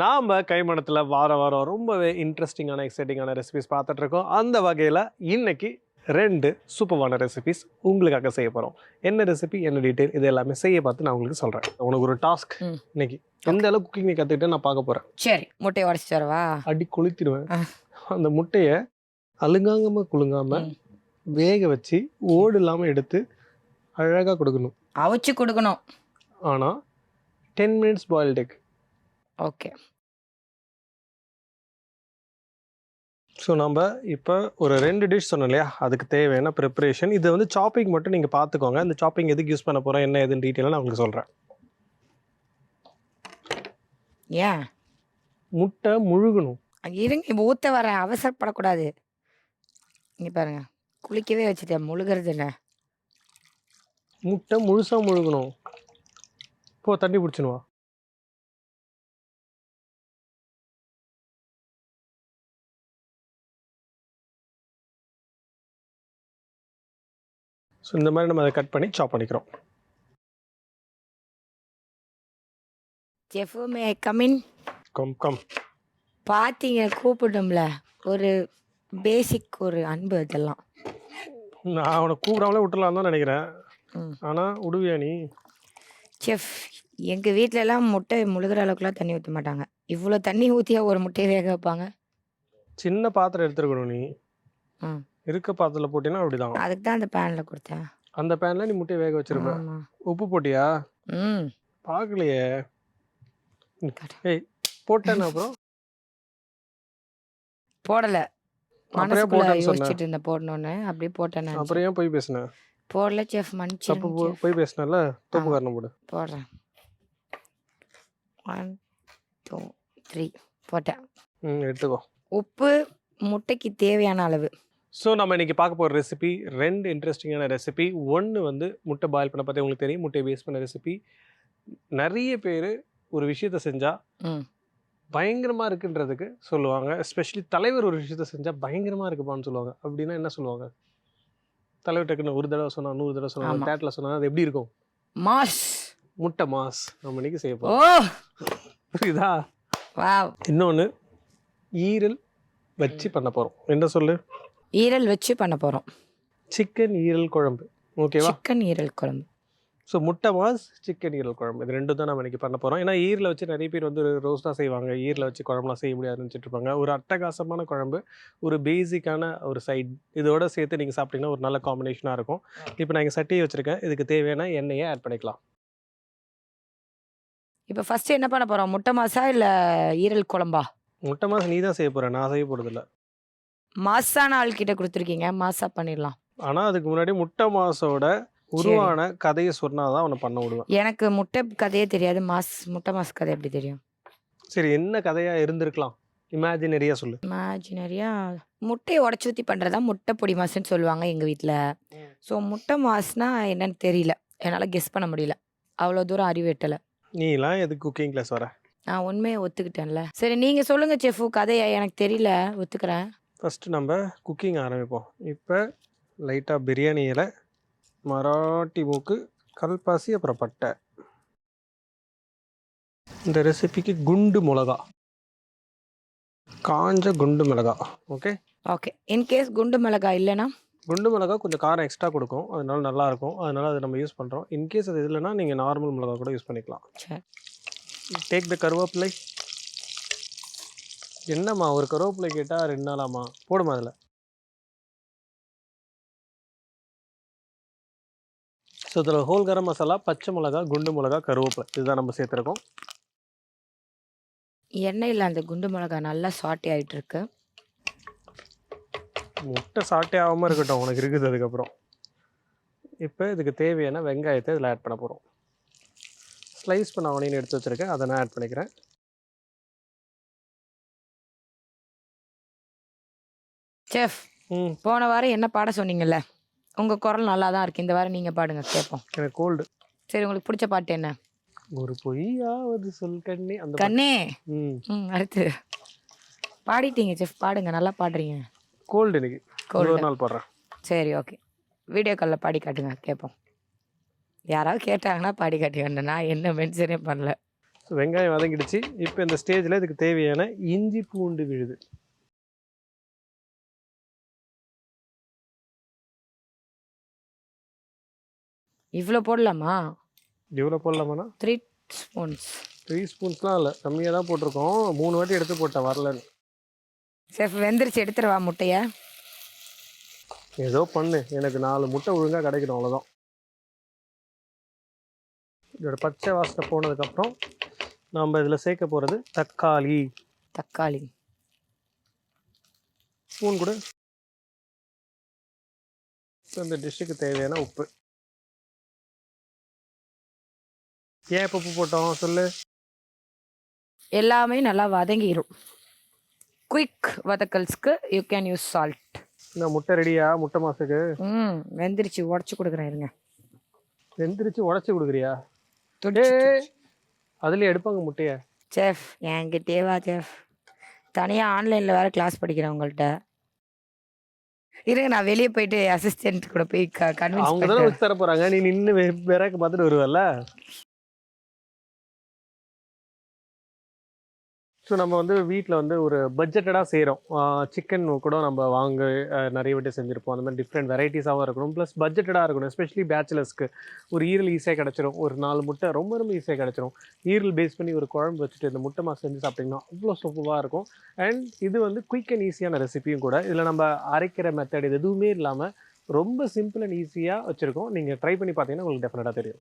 நாம கைமணத்தில் வார வாரம் ரொம்பவே இன்ட்ரெஸ்டிங்கான எக்ஸைட்டிங்கான ரெசிபிஸ் பார்த்துட்டு இருக்கோம் அந்த வகையில் இன்னைக்கு ரெண்டு சூப்பரான ரெசிபிஸ் உங்களுக்காக செய்ய போகிறோம் என்ன ரெசிபி என்ன டீட்டெயில் இது எல்லாமே செய்ய பார்த்து நான் உங்களுக்கு சொல்கிறேன் உனக்கு ஒரு டாஸ்க். இன்னைக்கு. எந்த அளவுக்கு குக்கிங் நீ கற்றுக்கிட்டு நான் பார்க்க போகிறேன் சரி முட்டையை உடச்சிட்டு வரவா? அடி கொளுத்திடுவேன். அந்த முட்டையை அழுங்காம குலுங்காம ம். வேக வச்சு ஓடு இல்லாமல் எடுத்து அழகாக கொடுக்கணும். அவிச்சு கொடுக்கணும். ஆனால் ten minutes boiled egg okay. So நம்ம இப்போ ஒரு ரெண்டு டிஷ் சொன்னோம் இல்லையா? அதுக்கு தேவையான ப்ரிப்பரேஷன் இது வந்து சாப்பிங் மட்டும் நீங்கள் பார்த்துக்கோங்க இந்த சாப்பிங் எதுக்கு யூஸ் பண்ண போகிறோம் என்ன எதுன்னு டீட்டெயிலாக நான் உங்களுக்கு சொல்கிறேன் ஏன் முட்டை முழுகணும். இருங்க இப்போ ஊத்த வரேன். அவசரப்படக்கூடாது. இங்க பாருங்க. குளிக்கவே வச்சுட்டேன். முழுகிறது என்ன? முட்டை முழுசாக முழுகணும். போ தண்ணி பிடிச்சினுவா ஸோ இந்த மாதிரி நம்ம அதை கட் பண்ணி சாப் பண்ணிக்கிறோம். ஜெஃபுமே கமின் கம் கம் பார்த்தீங்க கூப்பிடும்ல ஒரு பேசிக் ஒரு அன்பு இதெல்லாம் நான் அவனை கூப்பிடாமலே விட்டுலாம் தான் நினைக்கிறேன். ம். ஆனால் விடுவியா நீ? செஃப் எங்கள் வீட்ல எல்லாம் முட்டை முழுகிற அளவுக்குலாம் தண்ணி ஊற்ற மாட்டாங்க. இவ்வளோ தண்ணி ஊற்றியா ஒரு முட்டையை வேக வைப்பாங்க? சின்ன பாத்திரம் எடுத்துருக்கணும் நீ. ம். இருக்க பாத்திரத்தில் போட்டீங்கன்னா அப்படிதான். அதுக்கு தான் அந்த பேனில் கொடுத்தேன். அந்த பேன்ல நீ முட்டையை வேக வச்சிருப்ப. ஆமா. உப்பு போட்டியா? ம். பார்க்கலையே ஏய் போட்டேன்னு அப்புறம்? போடல. ஏன் மனசுக்குள்ள போட்டேன்னு சொன்ன? யோசிச்சுட்டு இருந்தேன் போடணும்னு. அப்படியே போட்டேன் அப்புறம் ஏன் போய் போடல செஃப் தப்பு மன்னிச்சிருங்க போ-. போய் பேசுனல தப்பு காரணம் போடு. போடுறேன். ஒன் டூ த்ரீ போட்டேன். ம் எடுத்துக்கோ. உப்பு முட்டைக்கு தேவையான அளவு. ஸோ நம்ம இன்னைக்கு பார்க்க போகிற ரெசிபி ரெண்டு இன்ட்ரெஸ்டிங்கான ரெசிபி ஒன்று வந்து முட்டை பாயில் பண்ண பற்றி உங்களுக்கு தெரியும். முட்டையை பேஸ் பண்ண ரெசிபி நிறைய பேர் ஒரு விஷயத்த செஞ்சால் பயங்கரமாக இருக்குன்றதுக்கு சொல்லுவாங்க. எஸ்பெஷலி தலைவர் ஒரு விஷயத்த செஞ்சால் பயங்கரமாக இருக்குப்பான்னு சொல்லுவாங்க. அப்படின்னா என்ன சொல்லுவாங்க? தலைவர் டக்குன்னு ஒரு தடவை சொன்னா நூறு தடவை சொன்னா ஆமா. தேட்டில் சொன்னா அது எப்படி இருக்கும்? மாஸ். முட்டை மாஸ். நம்ம இன்னைக்கு செய்ய போகிறோம் புரியுதா? இன்னொன்று ஈரல் வச்சு பண்ண போகிறோம் என்ன சொல்லு? ஈரல் வச்சு பண்ண போகிறோம் சிக்கன் ஈரல் குழம்பு. ஓகேவா சிக்கன் ஈரல் குழம்பு. ஸோ முட்டை மாஸ் சிக்கன் ஈரல் குழம்பு. இது ரெண்டும் தான் நம்ம இன்னைக்கு பண்ண போகிறோம் ஏன்னா ஈரில் வச்சு நிறைய பேர் வந்து ரோஸ்ட்டாக செய்வாங்க. ஈரில் வச்சு குழம்புலாம் செய்ய முடியாதுன்னு வச்சுட்டு இருப்பாங்க. ஒரு அட்டகாசமான குழம்பு ஒரு பேசிக்கான ஒரு சைட் இதோட சேர்த்து நீங்கள் சாப்பிட்டீங்கன்னா ஒரு நல்ல காம்பினேஷனாக இருக்கும். இப்போ நான் இங்கே சட்டியை வச்சுருக்கேன். இதுக்கு தேவையான எண்ணெயை ஆட் பண்ணிக்கலாம். இப்போ ஃபர்ஸ்ட் என்ன பண்ண போகிறோம் முட்டை மாசா இல்லை ஈரல் குழம்பா? முட்டை மாஸ் நீ தான் செய்ய போகிற நான் செய்ய போகிறதில்ல மாசான ஆள் கிட்ட கொடுத்துருக்கீங்க. மாசா பண்ணிடலாம். ஆனால் அதுக்கு முன்னாடி முட்டை மாஸோட உருவான கதையை சொன்னால் தான் அவனை பண்ண விடுவேன். எனக்கு முட்டை கதையே தெரியாது. மாஸ் முட்டை மாஸ் கதை எப்படி தெரியும்? சரி என்ன கதையாக இருந்திருக்கலாம்? இமேஜினரியாக சொல்லு. இமேஜினரியா முட்டையை உடச்சி ஊற்றி பண்ணுறதா முட்டை பொடி மாசுன்னு சொல்லுவாங்க எங்கள் வீட்டில். ஸோ முட்டை மாஸ்னா என்னன்னு தெரியல. என்னால் கெஸ் பண்ண முடியல. அவ்வளோ தூரம் அறிவு எட்டலை. நீலாம் எதுக்கு குக்கிங் கிளாஸ் வர? நான் உண்மையை ஒத்துக்கிட்டேன்ல. சரி நீங்கள் சொல்லுங்கள் செஃபு. கதையை எனக்கு தெரியல. ஒத்துக்கிறேன். ஃபஸ்ட்டு நம்ம குக்கிங் ஆரம்பிப்போம். இப்போ லைட்டாக பிரியாணி இலை மராட்டி மூக்கு கல்பாசி அப்புறம் பட்டை. இந்த ரெசிபிக்கு குண்டு மிளகா. காஞ்ச குண்டு மிளகா ஓகே ஓகே இன்கேஸ் குண்டு மிளகாய் இல்லைன்னா? குண்டு மிளகா கொஞ்சம் காரம் எக்ஸ்ட்ரா கொடுக்கும். அதனால நல்லா இருக்கும். அதனால அதை நம்ம யூஸ் பண்ணுறோம் இன்கேஸ் அது இல்லைன்னா நீங்கள் நார்மல் மிளகா கூட யூஸ் பண்ணிக்கலாம். சரி. டேக் த கருவேப்பிலை. என்னம்மா ஒரு கருவேப்பிலை கேட்டால் ரெண்டு நாளாம்மா? போடுமா அதில். ஸோ இதில் ஹோல் கரம் மசாலா பச்சை மிளகா குண்டு மிளகா கருவேப்பிலை. இதுதான் நம்ம சேர்த்துருக்கோம். எண்ணெயில் அந்த குண்டு மிளகாய் நல்லா சாட்டி ஆயிட்டு இருக்கு முட்டை சாட்டே ஆகாமல் இருக்கட்டும். உனக்கு இருக்குது அதுக்கப்புறம். இப்போ இதுக்கு தேவையான வெங்காயத்தை இதில் ஆட் பண்ண போகிறோம் ஸ்லைஸ் பண்ண ஆனியன் எடுத்து வச்சுருக்கேன். அதை நான் ஆட் பண்ணிக்கிறேன். செஃப் போன வாரம் என்ன பாட சொன்னீங்கல்ல? உங்கள் குரல் நல்லா தான் இருக்கு. இந்த வாரம் நீங்கள் பாடுங்க கேட்போம் எனக்கு கோல்டு. சரி உங்களுக்கு பிடிச்ச பாட்டு என்ன? ஒரு பொய்யாவது சொல் கண்ணி. அந்த. கண்ணே! ம். அடுத்து. பாடிட்டீங்க செஃப். பாடுங்க நல்லா பாடுறீங்க. Cold Cold. ஒரு நாள் போடுறேன். சரி ஓகே. வீடியோ காலில் பாடி காட்டுங்க கேட்போம் யாராவது கேட்டாங்கன்னா பாடி காட்டி வேண்டாம் நான் என்ன மென்ஷனே பண்ணல. வெங்காயம் வதங்கிடுச்சு. இப்போ இந்த ஸ்டேஜில் இதுக்கு தேவையான இஞ்சி பூண்டு விழுது. இவ்வளோ போடலாமா? எவ்வளோ போடலாமாண்ணா? த்ரீ ஸ்பூன்ஸ் த்ரீ ஸ்பூன்ஸ்லாம் இல்லை. கம்மியாக தான் போட்டிருக்கோம். மூணு வாட்டி எடுத்து போட்டேன் வரலன்னு. செஃப் வெந்துருச்சு எடுத்துருவா முட்டைய. ஏதோ பண்ணு. எனக்கு நாலு முட்டை ஒழுங்காக கிடைக்கணும் அவ்வளோதான் இதோட பச்சை வாசனை போனதுக்கப்புறம் நம்ம இதில் சேர்க்க போகிறது தக்காளி. தக்காளி. ஸ்பூன் கூட. இந்த டிஷ்ஷுக்கு தேவையான உப்பு. ஏன் இப்போ உப்பு போட்டோம்? சொல்லு. எல்லாமே நல்லா வதங்கிடும் குயிக் வதக்கல்ஸ்க்கு யூ கேன் யூஸ் சால்ட் இந்த முட்டை ரெடியா? முட்டை மாசுக்கு? ம் வெந்துருச்சு. உடச்சி கொடுக்குறேன் இருங்க. வெந்திரிச்சு உடச்சி கொடுக்குறியா? ஏய் அதுலேயே எடுப்பாங்க முட்டையை. செஃப் என்கிட்டே வா செஃப் தனியாக ஆன்லைனில் வேறு கிளாஸ் படிக்கிறேன் உங்கள்கிட்ட இருங்க நான் வெளியே போயிட்டு அசிஸ்டன்ட் கூட போய் க அவங்க தானே கன்வின்ஸ் வச்சு தர போறாங்க. நீ நின்று விறகு பார்த்துட்டு வருவல்ல? ஸோ நம்ம வந்து வீட்டில் வந்து ஒரு பட்ஜெட்டடாக செய்கிறோம் சிக்கன் கூட நம்ம வாங்க நிறைய வாட்டி செஞ்சுருப்போம். அந்த மாதிரி டிஃப்ரெண்ட் வெரைட்டிஸாகவும் இருக்கணும். ப்ளஸ் பட்ஜெட்டடாக இருக்கணும் எஸ்பெஷலி பேச்சுலர்ஸ்க்கு ஒரு ஈரல் ஈஸியாக கிடச்சிரும். ஒரு நாலு முட்டை ரொம்ப ரொம்ப ஈஸியாக கிடச்சிரும். ஈரல் பேஸ் பண்ணி ஒரு குழம்பு வச்சுட்டு இந்த முட்டை மாஸ் செஞ்சு சாப்பிட்டிங்கன்னா அவ்வளோ சூப்பராக இருக்கும். அண்ட் இது வந்து குயிக் அண்ட் ஈஸியான ரெசிபியும் கூட. இதில் நம்ம அரைக்கிற மெத்தட் இது எதுவுமே இல்லாமல் ரொம்ப சிம்பிள் அண்ட் ஈஸியாக வச்சுருக்கோம். நீங்கள் ட்ரை பண்ணி பார்த்தீங்கன்னா உங்களுக்கு டெஃபினட்டாக தெரியும்.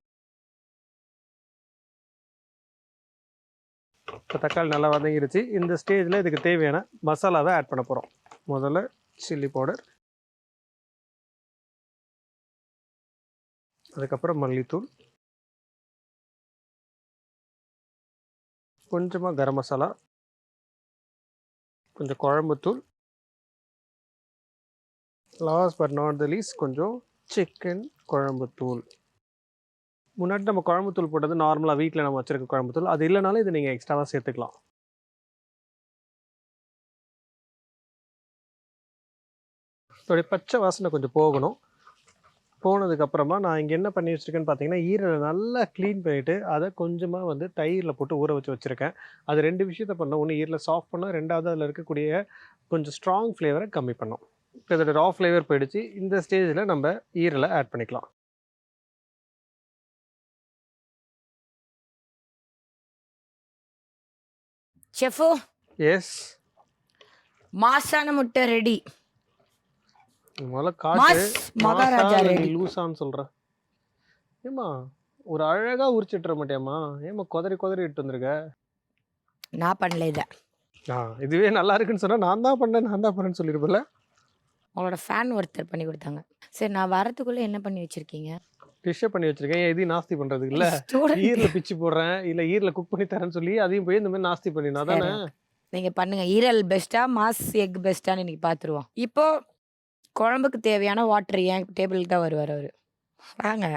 இப்போ தக்காளி நல்லா வதங்கிருச்சு. இந்த ஸ்டேஜில் இதுக்கு தேவையான மசாலாவை ஆட் பண்ண போகிறோம் முதல்ல சில்லி பவுடர் அதுக்கப்புறம் மல்லித்தூள். கொஞ்சமாக கரம் மசாலா. கொஞ்சம் குழம்புத்தூள். Last but not the least கொஞ்சம் சிக்கன் குழம்புத்தூள். முன்னாடி நம்ம குழம்புத்தூள் போட்டது நார்மலாக வீட்டில் நம்ம வச்சிருக்க குழம்புத்தூள். அது இல்லைனாலும் இது நீங்கள் எக்ஸ்ட்ராவாக சேர்த்துக்கலாம். இதோடைய பச்சை வாசனை கொஞ்சம் போகணும். போனதுக்கப்புறமா நான் இங்கே என்ன பண்ணி வச்சுருக்கேன்னு பார்த்தீங்கன்னா ஈரலை நல்லா க்ளீன் பண்ணிவிட்டு அதை கொஞ்சமாக வந்து தயிரில் போட்டு ஊற வச்சு வச்சுருக்கேன். அது ரெண்டு விஷயத்த பண்ணோம் ஒன்று ஈரலை சாஃப்ட் பண்ணோம் ரெண்டாவது அதில் இருக்கக்கூடிய கொஞ்சம் ஸ்ட்ராங் ஃப்ளேவரை கம்மி பண்ணோம் இப்போ இதோட ரா ஃப்ளேவர் போயிடுச்சு. இந்த ஸ்டேஜில் நம்ம ஈரலை ஆட் பண்ணிக்கலாம். செஃபோ எஸ் மாசான முட்டை ரெடி முதல்ல காட்டு. மகாராஜா ரெடி லூசான்னு சொல்ற. ஏமா ஒரு அழகா உரிச்சிட்டுற மாட்டியாம்மா. ஏமா குதறி குதறி இட்டு வந்திருக்க? நான் பண்ணல இதை. இதுவே நல்லா இருக்குன்னு சொன்னா நான் தான் பண்ணேன் நான் தான் பண்ணேன்னு சொல்லிருப்பல. உங்களோட ஃபேன் ஒருத்தர் பண்ணி கொடுத்தாங்க. சரி நான் வரதுக்குள்ள என்ன பண்ணி வச்சிருக்கீங்க? டிஷ்ஷை பண்ணி வச்சிருக்கேன். எதையும் நாஸ்தி பண்றதுக்கு இல்ல. ஈரல பிச்சு போடுறேன். இல்ல ஈரல குக் பண்ணி தரேன்னு சொல்லி அதையும் போய் இந்த மாதிரி நாஸ்தி பண்ணினா தானே? நீங்க பண்ணுங்க. ஈரல் பெஸ்ட்டா மாஸ் எக் பெஸ்ட்டான்னு இன்னைக்கு பார்த்துருவோம் இப்போ குழம்புக்கு தேவையான வாட்டர் என் டேபிளுக்கு தான் வருவார் அவர். வாங்க.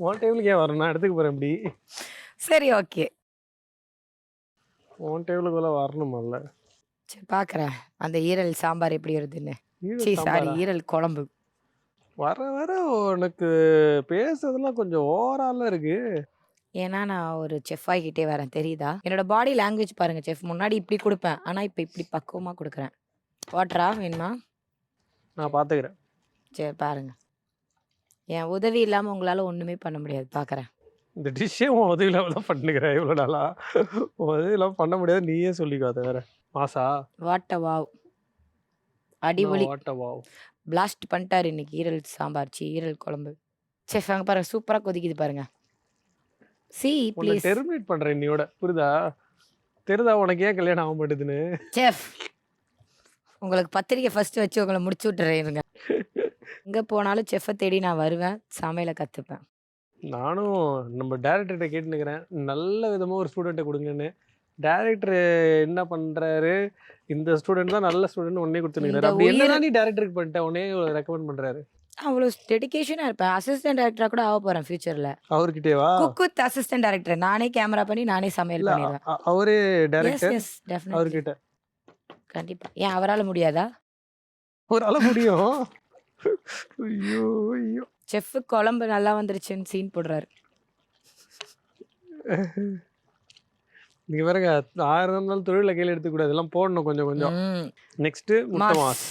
உன் டேபிளுக்கு ஏன் வரணும்? எடுத்துக்க போறேன் இப்படி. சரி ஓகே உன் டேபிளுக்குள்ள வரணுமல்ல சரி பார்க்குறேன் அந்த ஈரல் சாம்பார் எப்படி வருதுன்னு. சரி சாரி? ஈரல் குழம்பு. வர வர உனக்கு பேசுறதெல்லாம் கொஞ்சம் ஓவரால இருக்கு. ஏன்னா நான் ஒரு செஃப் ஆகிக்கிட்டே வரேன். தெரியுதா? என்னோட பாடி லாங்குவேஜ் பாருங்க செஃப் முன்னாடி இப்படி கொடுப்பேன். ஆனால் இப்போ இப்படி பக்குவமாக கொடுக்குறேன். வாட்டரா வேணுமா? நான் பாத்துக்கிறேன். சரி பாருங்க. என் உதவி இல்லாமல் உங்களால் ஒன்றுமே பண்ண முடியாது. பார்க்குறேன் இந்த டிஷ்ஷே உன் உதவியில தான் பண்ணுகிறேன் இவ்வளோ நாளா? உன் உதவியெல்லாம் பண்ண முடியாது. நீயே சொல்லிக்கோ அதை வேற. மாசா? வாட்ட வாவ். அடிபொலி வாட்ட வாவ். பிளாஸ்ட் பண்ணிட்டாரு இன்னைக்கு. ஈரல் சாம்பார் சி ஈரல் குழம்பு. செஃப் அங்கே பாருங்க சூப்பராக கொதிக்குது பாருங்க. சி ப்ளீஸ் டெர்மினேட் பண்றேன் இன்னையோட புரியுதா? தெரியுதா உனக்கு ஏன் கல்யாணம் ஆக மாட்டேதுன்னு? செஃப் உங்களுக்கு பத்திரிக்கை ஃபர்ஸ்ட் வச்சு உங்களை முடிச்சு விட்டுறேன் இருங்க. எங்கே போனாலும் செஃப்பை தேடி நான் வருவேன் சமையலை கற்றுப்பேன் நானும் நம்ம டேரக்டர்கிட்ட கேட்டுனுக்கிறேன் நல்ல விதமாக ஒரு ஸ்டூடெண்ட்டை கொடுங்கன்னு. டேரக்டர் என்ன பண்றாரு? இந்த ஸ்டூடெண்ட் தான் நல்ல ஸ்டூடெண்ட் உடனே கொடுத்துருக்காரு அப்படி என்னதான் நீ டேரக்டருக்கு பண்ணிட்ட? உடனே ரெக்கமெண்ட் பண்றாரு. அவ்வளோ டெடிகேஷனாக இருப்பேன். அசிஸ்டன்ட் டேரக்டராக கூட ஆக போகிறேன் ஃபியூச்சரில் அவர்கிட்டேவா? குக் வித் அசிஸ்டன்ட் டேரக்டர் நானே கேமரா பண்ணி நானே சமையல் பண்ணிடுவேன். அவரே டேரக்டர் அவர்கிட்ட. கண்டிப்பாக ஏன் அவரால் முடியாதா? அளவு முடியும். ஐயோ ஐயோ. செஃப் குழம்பு நல்லா வந்துருச்சுன்னு சீன் போடுறாரு. நீங்க பாருங்க ஆயிரம் இருந்தாலும் தொழில கையில் எடுத்துக்கூடாது. இதெல்லாம் போடணும் கொஞ்சம் கொஞ்சம். ம். நெக்ஸ்ட்டு முட்டை மாஸ்.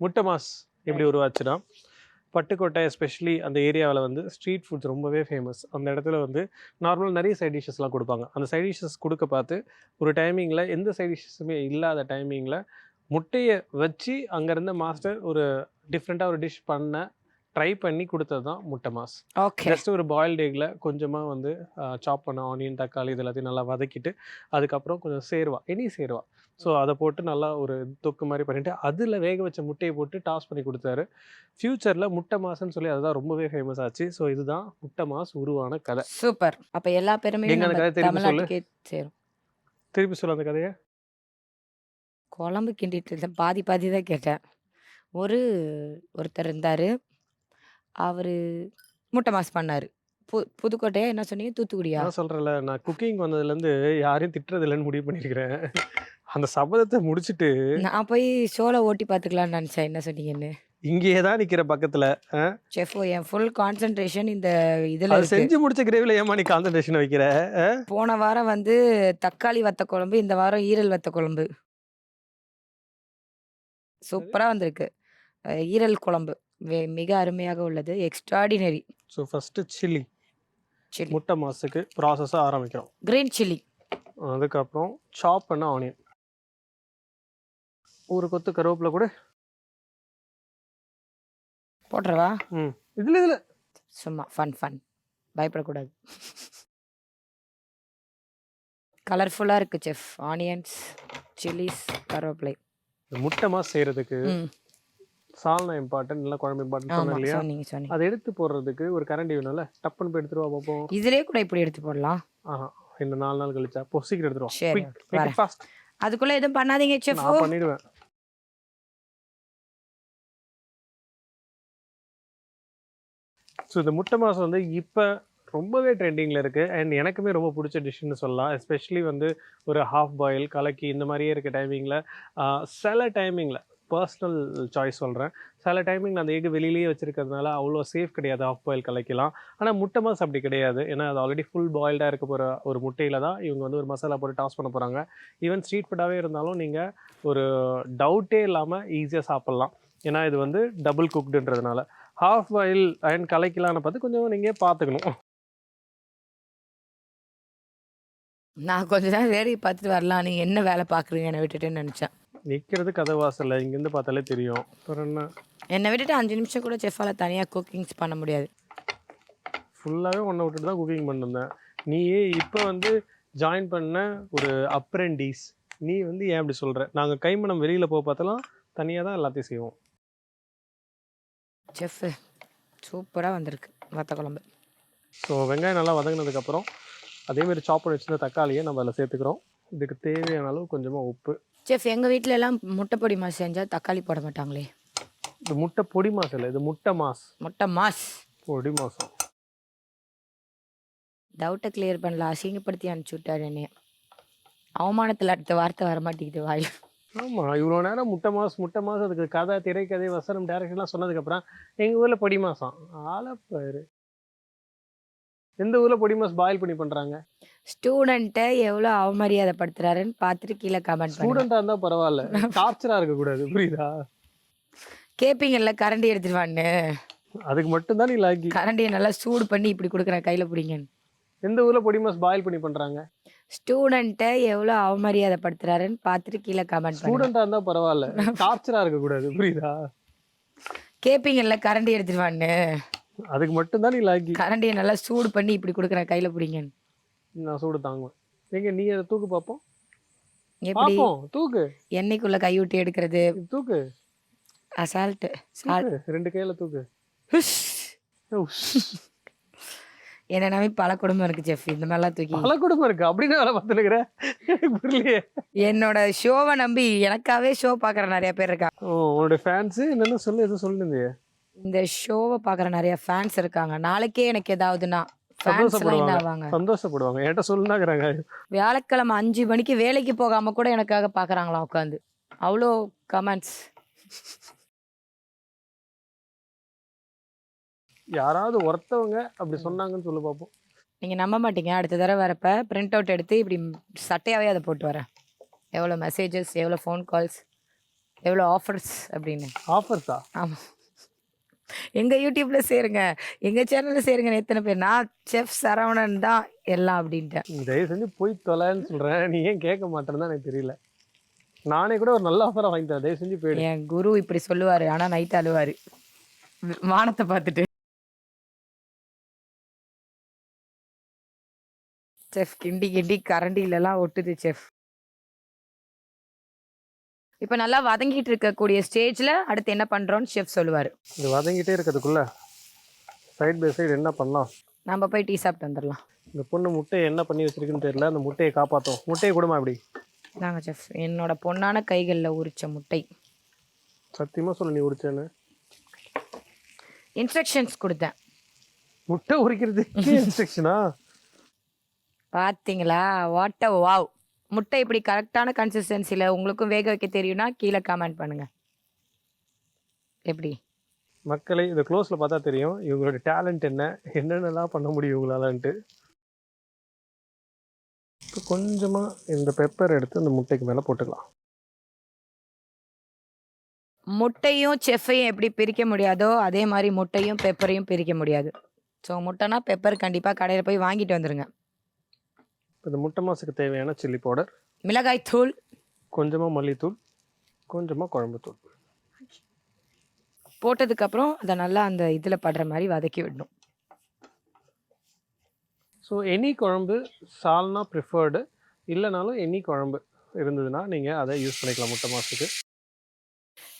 முட்டை மாஸ் எப்படி உருவாச்சுன்னா பட்டுக்கோட்டை எஸ்பெஷலி அந்த ஏரியாவில் வந்து ஸ்ட்ரீட் ஃபுட்ஸ் ரொம்பவே ஃபேமஸ் அந்த இடத்துல வந்து நார்மலாக நிறைய சைட் டிஷ்ஷஸ்லாம் கொடுப்பாங்க. அந்த சைட் டிஷ்ஷஸ் கொடுக்க பார்த்து ஒரு டைமிங்கில் எந்த சைட் டிஷ்ஷஸுமே இல்லாத டைமிங்கில் முட்டையை வச்சு அங்கே இருந்த மாஸ்டர் ஒரு டிஃப்ரெண்ட்டாக ஒரு டிஷ் பண்ண ட்ரை பண்ணி கொடுத்தது தான் முட்டை மாஸ். ஓகே ஜஸ்ட் ஒரு பாயில்டு எக்கில் கொஞ்சமாக வந்து சாப் பண்ண ஆனியன் தக்காளி இது எல்லாத்தையும் நல்லா வதக்கிட்டு அதுக்கப்புறம் கொஞ்சம் சேர்வா எனி சேர்வா. ஸோ அதை போட்டு நல்லா ஒரு தொக்கு மாதிரி பண்ணிட்டு அதில் வேக வச்ச முட்டையை போட்டு டாஸ் பண்ணி கொடுத்தாரு. ஃப்யூச்சரில் முட்டை மாஸ்ன்னு சொல்லி அதுதான் ரொம்பவே ஃபேமஸ் ஆச்சு. ஸோ இதுதான் முட்டை மாஸ் உருவான கதை. சூப்பர். அப்ப எல்லா பேருமே எங்க அந்த கதை திருப்பி சொல்லு. சேரும். திருப்பி சொல்ல அந்த கதையை. குழம்பு கிண்டிட்டு இருந்தேன் பாதி பாதி தான் கேட்டேன். ஒரு ஒருத்தர் இருந்தார். அவர் முட்டை மாஸ் பண்ணார். பு புதுக்கோட்டையா என்ன சொன்னீங்க? தூத்துக்குடியா? நான் சொல்கிறேன்ல நான் குக்கிங் வந்ததுலேருந்து யாரையும் திட்டுறது இல்லைன்னு முடிவு பண்ணியிருக்கிறேன். அந்த சபதத்தை முடிச்சுட்டு நான் போய் ஷோல ஓட்டி பார்த்துக்கலாம்னு நினச்சேன். என்ன சொன்னீங்கன்னு? இங்கேயே தான் நிற்கிற பக்கத்தில் செஃபோ என் ஃபுல் கான்சென்ட்ரேஷன் இந்த இதில் அது இருக்கு. செஞ்சு முடிச்ச கிரேவில ஏமா நீ கான்சன்ட்ரேஷன் வைக்கிற போன வாரம் வந்து தக்காளி வத்த குழம்பு இந்த வாரம் ஈரல் வத்த குழம்பு. சூப்பராக வந்திருக்கு. அஹ் ஈரல் குழம்பு. வே- மிக அருமையாக உள்ளது. Extraordinary so first chilli chilli முட்டை மாசுக்கு ப்ராசஸாக ஆரம்பிக்கிறோம். கிரீன் சில்லி அதுக்கப்புறம் சாப் பண்ண ஆனியன் ஒரு கொத்து கருவேப்பிலை கூட போட்டுறவா? ம். இதில் இதில். சும்மா ஃபன் ஃபன் பயப்படக்கூடாது. கலர்ஃபுல்லாக இருக்கு செஃப் ஆனியன்ஸ் சில்லிஸ் கருவேப்பிலை. முட்டை மாஸ் செய்கிறதுக்கு ம். சால்னா இம்பார்ட்டன்ட் இல்லை குழம்பு இம்பார்ட்டன்ட் சொன்னேன் ஆமாம் இல்லையா? சொன்னீங்க சொன்னீங்க. அதை எடுத்து போடுறதுக்கு ஒரு கரண்டி வேணும்ல? டப்புன்னு போய் எடுத்துருவா பார்ப்போம் இதுலேயே கூட இப்படி எடுத்து போடலாம். ஆஹா இந்த நாலு நாள் கழிச்சா? போ சீக்கிரம் எடுத்துருவா சரி, வரேன். ஃபாஸ்ட் அதுக்குள்ளே எதுவும் பண்ணாதீங்க செஃப் நான் பண்ணிடுவேன். ஸோ இந்த முட்டை மாசம் வந்து இப்போ ரொம்பவே ட்ரெண்டிங்கில் இருக்குது அண்ட் எனக்குமே ரொம்ப பிடிச்ச டிஷ்ஷுன்னு சொல்லலாம். எஸ்பெஷலி வந்து ஒரு ஹாஃப் பாயில் கலக்கி இந்த மாதிரியே இருக்க டைமிங்கில் சில டைமிங்கில் பர்சனல் சாய்ஸ் சொல்கிறேன் சில டைமிங்கில் அந்த எக் வெளியிலேயே வச்சிருக்கிறதுனால அவ்வளோ சேஃப் கிடையாது. ஆஃப் பாயில் கலைக்கலாம். ஆனால் முட்டை மாஸ் அப்படி கிடையாது. ஏன்னா அது ஆல்ரெடி ஃபுல் பாயில்டாக இருக்க போகிற ஒரு முட்டையில் தான் இவங்க வந்து ஒரு மசாலா போட்டு டாஸ் பண்ண போகிறாங்க ஈவன் ஸ்ட்ரீட் ஃபுட்டாகவே இருந்தாலும் நீங்கள் ஒரு டவுட்டே இல்லாமல் ஈஸியாக சாப்பிட்லாம். ஏன்னா இது வந்து டபுள் குக்டுன்றதுனால ஹாஃப் பாயில் அண்ட் கலைக்கலான்னு பார்த்து கொஞ்சம் நீங்கள் பார்த்துக்கணும். நான் கொஞ்ச நேரம் வேலையை பார்த்துட்டு வரலாம். நீங்கள் என்ன வேலை பார்க்குறீங்க என்னை விட்டுட்டேன்னு நினச்சேன். நிற்கிறது கதை வாசல்ல. இங்கேருந்து பார்த்தாலே தெரியும். அப்புறம் என்ன? என்னை விட்டுட்டு அஞ்சு நிமிஷம் கூட செஃபால் தனியாக குக்கிங்ஸ் பண்ண முடியாது. ஃபுல்லாகவே ஒன்றை விட்டுட்டு தான் குக்கிங் பண்ணிருந்தேன். நீயே இப்போ வந்து ஜாயின் பண்ண ஒரு அப்ரெண்டிஸ் நீ வந்து ஏன் அப்படி சொல்கிற நாங்கள் கைமணம் வெளியில் போக பார்த்தாலும் தனியாக தான் எல்லாத்தையும் செய்வோம். செஃப் சூப்பராக வந்திருக்கு. வத்த குழம்பு. ஸோ வெங்காயம் நல்லா வதங்கினதுக்கப்புறம் அதேமாரி சாப் பண்ணி வச்சிருந்த தக்காளியை நம்ம அதில் சேர்த்துக்கிறோம். இதுக்கு தேவையான அளவு கொஞ்சமாக உப்பு. செஃப் எங்கள் வீட்டில எல்லாம் முட்டை பொடி மாஸ் செஞ்சால் தக்காளி போட மாட்டாங்களே? இது முட்டை பொடி மாஸ் இல்லை இது முட்டை மாஸ். முட்டை மாஸ். பொடி மாசம் டவுட்டை கிளியர் பண்ணல அசிங்கப்படுத்தி அனுப்பிச்சி விட்டாரு என்னைய. அவமானத்தில் அடுத்த வார்த்தை வர மாட்டேங்குது வாய் ஆமாம் இவ்வளோ நேரம் முட்டை மாஸ் முட்டை மாஸ் அதுக்கு கதை திரைக்கதை வசனம் டேரக்ஷன்லாம் சொன்னதுக்கப்புறம் எங்கள் ஊரில் பொடி மாசம். ஆளப்பாரு. எந்த ஊரில் பொடி மாஸ் பாயில் பண்ணி பண்ணுறாங்க ஸ்டூடெண்ட்டை எவ்வளோ அவமரியாதைப்படுத்துறாருன்னு பார்த்துட்டு கீழே கமெண்ட் ஸ்டூடெண்ட்டாக இருந்தால் பரவாயில்ல டார்ச்சராக இருக்கக்கூடாது புரியுதா? கேட்பீங்கல்ல கரண்டி எடுத்துட்டு அதுக்கு மட்டும்தான் நீ லாக்கி கரண்டியை நல்லா சூடு பண்ணி இப்படி கொடுக்குறேன் கையில் பிடிங்கன்னு. எந்த ஊரில் பொடி மாஸ் பாயில் பண்ணி பண்ணுறாங்க ஸ்டூடெண்ட்டை எவ்வளோ அவமரியாதைப்படுத்துறாருன்னு பார்த்துட்டு கீழே கமெண்ட் ஸ்டூடெண்ட்டாக இருந்தால் பரவாயில்ல டார்ச்சராக இருக்கக்கூடாது புரியுதா? கேட்பீங்கல்ல கரண்டி எடுத்துட்டு அதுக்கு மட்டும்தான் நீ லாக்கி கரண்டியை நல்லா சூடு பண்ணி இப்படி கொடுக்குறேன் கையில் பிடிங்கன்னு. நான் சூடு தாங்குவேன். எங்க நீ அதை தூக்கு பார்ப்போம் எப்படி? பார்ப்போம் தூக்கு. எண்ணெய்க்குள்ள கை விட்டு எடுக்கிறது? தூக்கு. அசால்ட்டு சால் தூக்கு. ரெண்டு கையில தூக்கு. என்ன நம்பி பல குடும்பம் இருக்கு செஃப் இந்த மாதிரிலாம் தூக்கி. பல குடும்பம் இருக்கு. அப்படின்னு வேலை பார்த்துருக்குற புரியலையே. என்னோட ஷோவை நம்பி எனக்காவே ஷோ பார்க்குற நிறைய பேர் இருக்கா ஓ உன்னோட ஃபேன்ஸு என்னென்ன சொல்லு எதுவும் சொல்லிருந்தே இந்த ஷோவை பார்க்குற நிறைய ஃபேன்ஸ் இருக்காங்க. நாளைக்கே எனக்கு ஏதாவதுன்னா சந்தோஷப்படுவாங்க. சந்தோஷப்படுவாங்க. என்கிட்ட சொல்லுனாங்கிறாங்க. வியாழக்கிழமை அஞ்சு மணிக்கு வேலைக்கு போகாம கூட எனக்காக பார்க்குறாங்களாம் உட்காந்து அவ்வளோ கமெண்ட்ஸ் யாராவது ஒருத்தவங்க அப்படி சொன்னாங்கன்னு சொல்லு பார்ப்போம் நீங்கள் நம்ப மாட்டீங்க. அடுத்த தடவை வரப்ப பிரிண்ட் அவுட் எடுத்து இப்படி சட்டையாகவே அதை போட்டு வரேன். எவ்வளோ மெசேஜஸ் எவ்வளோ ஃபோன் கால்ஸ் எவ்வளோ ஆஃபர்ஸ் அப்படின்னு. ஆஃபர்ஸா ஆமாம் எங்கள் யூடியூப்பில் சேருங்க எங்கள் சேனலில் சேருங்க எத்தனை பேர்? நான் செஃப் சரவணன் தான் எல்லாம் அப்படின்ட்டேன். தயவு செஞ்சு போய் தொலைன்னு சொல்கிறேன் நீ ஏன் கேட்க மாட்டேன்னு எனக்கு தெரியல. நானே கூட ஒரு நல்ல ஆஃபராக வாங்கி தரேன். தயவு செஞ்சு போயிடு. என் குரு இப்படி சொல்லுவார். ஆனால் நைட் அழுவார். வானத்தை பார்த்துட்டு. செஃப் கிண்டி கிண்டி கரண்டிலலாம் ஒட்டுது செஃப் இப்போ நல்லா வதங்கிட்டு இருக்கக்கூடிய ஸ்டேஜில் அடுத்து என்ன பண்ணுறோன்னு செஃப் சொல்லுவார். இது வதங்கிட்டே இருக்கிறதுக்குள்ள சைடு பை சைடு என்ன பண்ணலாம்? நம்ம போய் டீ சாப்பிட்டு வந்துடலாம் இந்த பொண்ணு முட்டையை என்ன பண்ணி வச்சிருக்குன்னு தெரியல அந்த முட்டையை காப்பாற்றும் முட்டையை கொடுமா அப்படி நாங்கள் செஃப் என்னோட பொண்ணான கைகளில் உரிச்ச முட்டை. சத்தியமாக சொல்லு நீ உரிச்சேன்னு. இன்ஸ்ட்ரக்ஷன்ஸ் கொடுத்தேன். முட்டை உரிக்கிறது இன்ஸ்ட்ரக்ஷனா பார்த்தீங்களா வாட் அ வாவ் முட்டை இப்படி கரெக்டான கன்சிஸ்டன்சியில் உங்களுக்கும் வேக வைக்க தெரியும்னா கீழே கமெண்ட் பண்ணுங்க. எப்படி? மக்களை இதை க்ளோஸில் பார்த்தா தெரியும். இவங்களோட டேலண்ட் என்ன? என்னென்னலாம் பண்ண முடியும் இவங்களாலன்ட்டு. இப்போ கொஞ்சமாக இந்த பெப்பர் எடுத்து இந்த முட்டைக்கு மேலே போட்டுக்கலாம். முட்டையும் செஃப்பையும் எப்படி பிரிக்க முடியாதோ அதே மாதிரி முட்டையும் பெப்பரையும் பிரிக்க முடியாது. ஸோ முட்டைனா பெப்பர் கண்டிப்பாக கடையில் போய் வாங்கிட்டு வந்துருங்க. இப்போ இந்த முட்டை மாசுக்கு தேவையான சில்லி பவுடர் மிளகாய் தூள் கொஞ்சமாக மல்லித்தூள் கொஞ்சமாக குழம்புத்தூள். போட்டதுக்கப்புறம் அதை நல்லா அந்த இதில் படுற மாதிரி வதக்கி விடணும். ஸோ எனி குழம்பு சால்னா ப்ரிஃபர்டு இல்லைனாலும் எனி குழம்பு இருந்ததுன்னா நீங்கள் அதை யூஸ் பண்ணிக்கலாம் முட்டை மாசுக்கு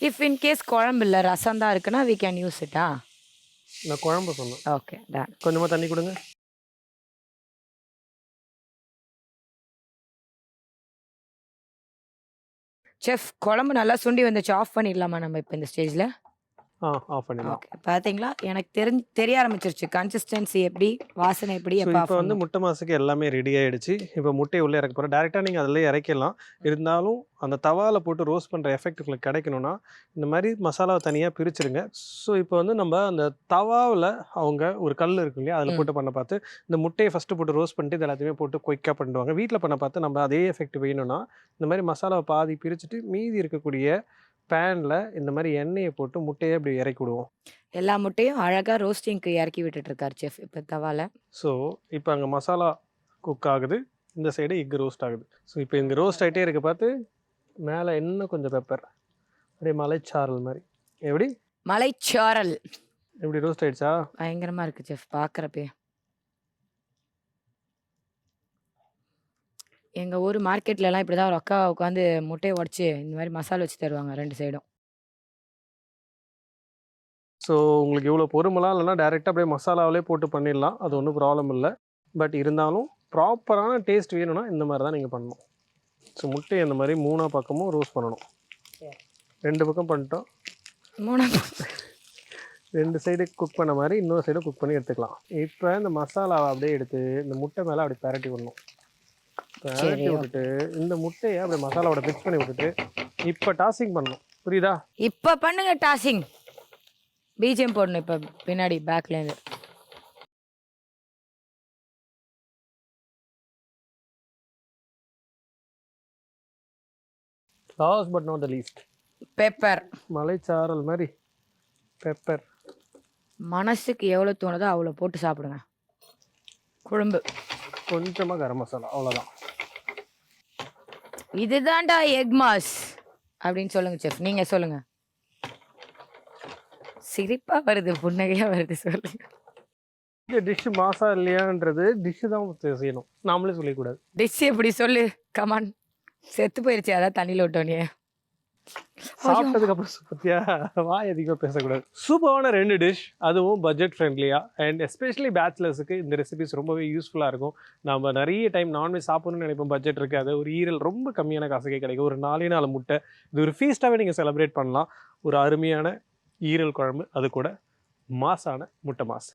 இஃப் இன் கேஸ் குழம்பு இல்லை ரசம் தான் இருக்குன்னா வி கேன் யூஸ் இட்டா நான் குழம்பு சொன்னேன். ஓகே டன் கொஞ்சமாக தண்ணி கொடுங்க. செஃப் குழம்பு நல்லா சுண்டி வந்துச்சு. ஆஃப் பண்ணிடலாமா நம்ம இப்போ இந்த ஸ்டேஜில் ஆஃப் பண்ணிடலாம். ஓகே. பார்த்தீங்களா எனக்கு தெரிஞ்சு தெரிய ஆரம்பிச்சிருச்சு. கன்சிஸ்டன்சி எப்படி வாசனை எப்படி ஸோ எப்போ இப்போ வந்து முட்டை மாசுக்கு எல்லாமே ரெடி ஆயிடுச்சு. இப்போ முட்டையை உள்ளே இறக்க போகிறோம் டேரெக்டாக நீங்கள் அதில் இறக்கலாம் இருந்தாலும் அந்த தவாவில் போட்டு ரோஸ்ட் பண்ணுற எஃபெக்ட் உங்களுக்கு கிடைக்கணும்னா இந்த மாதிரி மசாலாவை தனியாக பிரிச்சிருங்க. ஸோ இப்போ வந்து நம்ம அந்த தவாவில் அவங்க ஒரு கல் இருக்கு இல்லையா அதில். போட்டு பண்ண பார்த்து இந்த முட்டையை ஃபஸ்ட்டு போட்டு ரோஸ்ட் பண்ணிட்டு இது எல்லாத்தையுமே போட்டு குயிக்காக பண்ணுவாங்க. வீட்டில் பண்ண பார்த்து நம்ம அதே எஃபெக்ட் வேணும்னா இந்த மாதிரி மசாலாவை பாதி பிரிச்சுட்டு மீதி இருக்கக்கூடிய பேனில் இந்த மாதிரி எண்ணெயை போட்டு முட்டையை அப்படி இறக்கி விடுவோம். எல்லா முட்டையும் அழகாக ரோஸ்டிங்க்கு இறக்கி விட்டுட்டு இருக்காரு செஃப் இப்போ தவால. ஸோ இப்போ அங்கே மசாலா குக் ஆகுது. இந்த சைடு எக் ரோஸ்ட் ஆகுது. ஸோ இப்போ இங்கே ரோஸ்ட் ஆகிட்டே இருக்க பார்த்து மேலே இன்னும் கொஞ்சம் பெப்பர் அப்படியே மலைச்சாரல் மாதிரி எப்படி? மலைச்சாரல் எப்படி ரோஸ்ட் ஆயிடுச்சா? பயங்கரமா இருக்கு செஃப் பார்க்குறப்பே எங்க ஊர் மார்க்கெட்ல எல்லாம் இப்படிதான் ஒரு அக்கா உட்காந்து முட்டையை உடச்சி இந்த மாதிரி மசாலா வச்சு தருவாங்க ரெண்டு சைடும். ஸோ உங்களுக்கு இவ்வளோ பொறுமெல்லாம் இல்லைன்னா டேரெக்டாக அப்படியே மசாலாவிலே போட்டு பண்ணிடலாம். அது ஒன்றும் ப்ராப்ளம் இல்லை. பட் இருந்தாலும் ப்ராப்பரான டேஸ்ட் வேணும்னா இந்த மாதிரி தான் நீங்கள் பண்ணணும். ஸோ முட்டையை இந்த மாதிரி மூணா பக்கமும் ரோஸ்ட் பண்ணணும். ரெண்டு பக்கம் பண்ணிட்டோம். மூணாவது ரெண்டு சைடு குக் பண்ண மாதிரி இன்னொரு சைடு குக் பண்ணி எடுத்துக்கலாம். இப்போ இந்த மசாலாவை அப்படியே எடுத்து இந்த முட்டை மேலே அப்படி பரட்டி விடணும். சரி, விட்டுட்டு இந்த முட்டையை அப்படியே மசாலாவோட மிக்ஸ் பண்ணி விட்டுட்டு இப்போ டாசிங் பண்ணணும். புரியுதா? இப்ப பண்ணுங்க டாசிங் பிஜிஎம் போடணும் இப்ப பின்னாடி பேக்ல இருந்து. Last but not the least pepper மலைச்சாரல் மாதிரி. பெப்பர் மனசுக்கு எவ்வளவு தோணுதோ அவ்வளோ போட்டு சாப்பிடுங்க. குழம்பு. கொஞ்சமாக கரம் மசாலா அவ்வளோதான் இதுதான்டா எக் மாஸ் அப்படின்னு சொல்லுங்க செஃப் நீங்க சொல்லுங்க. சிரிப்பா வருது புன்னகையா வருது சொல்லுங்க. இந்த டிஷ்ஷு மாசா இல்லையான்றது டிஷ்ஷு தான் செய்யணும். நாமளே சொல்லிக்கூடாது. டிஷ் எப்படி சொல்லு? கமான் செத்து போயிருச்சு அதான் தண்ணியில் விட்டோனே சாப்பிட்டதுக்கு அப்புறம் பத்தியா? வாய் அதிகமாக பேசக்கூடாது. சூப்பரான ரெண்டு டிஷ் அதுவும் பட்ஜெட் ஃப்ரெண்ட்லியாக அண்ட் எஸ்பெஷலி பேச்சுலர்ஸுக்கு இந்த ரெசிபிஸ் ரொம்பவே யூஸ்ஃபுல்லாக இருக்கும். நம்ம நிறைய டைம் நான்வெஜ் சாப்பிடணும்னு நினைப்போம். பட்ஜெட் இருக்காது ஒரு ஈரல் ரொம்ப கம்மியான காசுக்கே கிடைக்கும். ஒரு நாலே நாலு முட்டை. இது ஒரு ஃபீஸ்ட்டாகவே நீங்கள் செலிப்ரேட் பண்ணலாம். ஒரு அருமையான ஈரல் குழம்பு. அது கூட மாசான முட்டை மாஸ்.